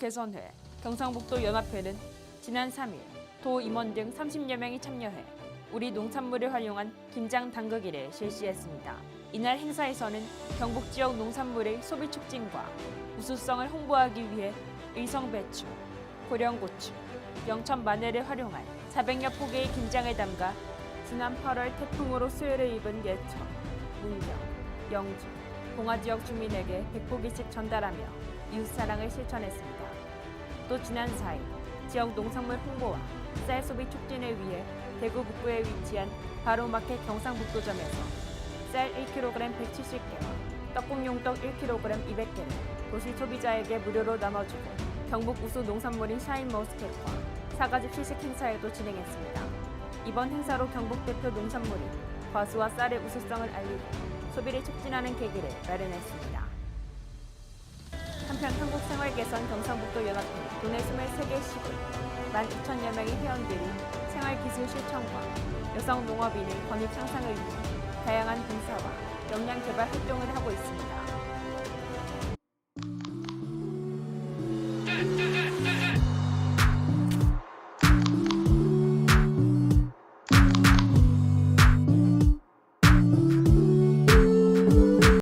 개선회, 경상북도 연합회는 지난 3일 도 임원 등 30여 명이 참여해 우리 농산물을 활용한 김장 당극일을 실시했습니다. 이날 행사에서는 경북 지역 농산물의 소비 촉진과 우수성을 홍보하기 위해 의성 배추, 고령 고추, 영천 마늘을 활용한 400여 포개의 김장을 담가 지난 8월 태풍으로 수해를 입은 예천, 문경, 영주, 봉화 지역 주민에게 100포기씩 전달하며 이웃사랑을 실천했습니다. 또 지난 4일 지역 농산물 홍보와 쌀 소비 촉진을 위해 대구 북부에 위치한 바로마켓 경상북도점에서 쌀 1kg 170개와 떡국 용떡 1kg 200개를 도시 소비자에게 무료로 나눠주고 경북 우수 농산물인 샤인머스켓과 사과즙 시식 행사에도 진행했습니다. 이번 행사로 경북 대표 농산물인 과수와 쌀의 우수성을 알리고 소비를 촉진하는 계기를 마련했습니다. 한편 한국생활개선 경상북도 연합회 도내 23개 시군 12,000여 명의 회원들이 생활기술 실천과 여성 농업인의 권익 향상을 위해 다양한 봉사와 역량 개발 활동을 하고 있습니다.